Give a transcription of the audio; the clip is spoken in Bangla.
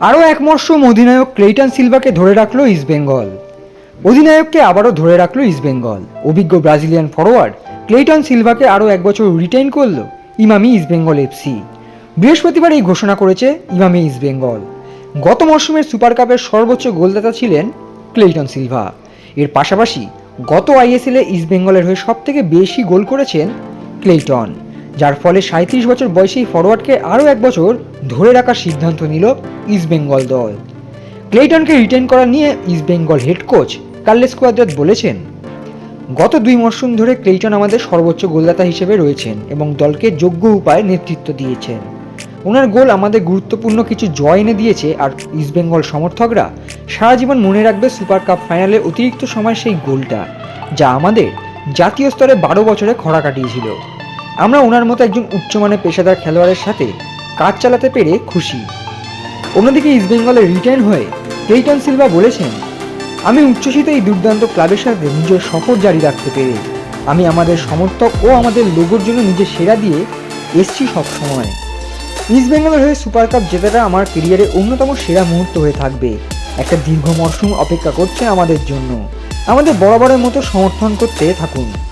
আরও এক মরশুম অধিনায়ক ক্লেইটন সিলভাকে ধরে রাখল ইস্টবেঙ্গল অধিনায়ককে আবারও ধরে রাখল ইস্টবেঙ্গল অভিজ্ঞ ব্রাজিলিয়ান ফরোয়ার্ড ক্লেইটন সিলভাকে আরও এক বছর রিটেইন করল ইমামি ইস্টবেঙ্গল এফসি বৃহস্পতিবার এই ঘোষণা করেছে ইমামি ইস্টবেঙ্গল গত মরশুমের সুপার কাপের সর্বোচ্চ গোলদাতা ছিলেন ক্লেইটন সিলভা। এর পাশাপাশি গত আইএসএলে ইস্টবেঙ্গলের হয়ে সবথেকে বেশি গোল করেছেন ক্লেইটন। যার ফলে সাঁত্রিশ বছর বয়সী এই ফরোয়ার্ডকে আরও এক বছর ধরে রাখার সিদ্ধান্ত নিল ইস্টবেঙ্গল দল। ক্লেইটনকে রিটেন করা নিয়ে East Bengal head coach Carles Cuadrat বলেছেন, গত দুই মরশুম ধরে ক্লেইটন আমাদের সর্বোচ্চ গোলদাতা হিসেবে রয়েছেন এবং দলকে যোগ্য উপায়ে নেতৃত্ব দিয়েছেন। ওনার গোল আমাদের গুরুত্বপূর্ণ কিছু জয় এনে দিয়েছে আর ইস্টবেঙ্গল সমর্থকরা সারা জীবন মনে রাখবে সুপার কাপ ফাইনালে অতিরিক্ত সময় সেই গোলটা, যা আমাদের জাতীয় স্তরে বারো বছরে খরা কাটিয়েছিল। আমরা ওনার মতো একজন উচ্চমানের পেশাদার খেলোয়াড়ের সাথে কাজ চালাতে পেরে খুশি। অন্যদিকে ইস্টবেঙ্গলে রিটার্ন হয়ে ক্লেইটন সিলভা বলেছেন, আমি উচ্ছ্বসিত এই দুর্দান্ত ক্লাবের সাথে নিজের সফর জারি রাখতে পেরে, আমি আমাদের সমর্থক ও আমাদের লোগোর জন্য নিজের সেরা দিয়ে এসছি সবসময়। ইস্ট ইস্টবেঙ্গলের হয়ে সুপার কাপ জেতাটা আমার কেরিয়ারের অন্যতম সেরা মুহূর্ত হয়ে থাকবে। একটা দীর্ঘ মরশুম অপেক্ষা করছে আমাদের জন্য। আমাদের বরাবরের মতো সমর্থন করতে থাকুন।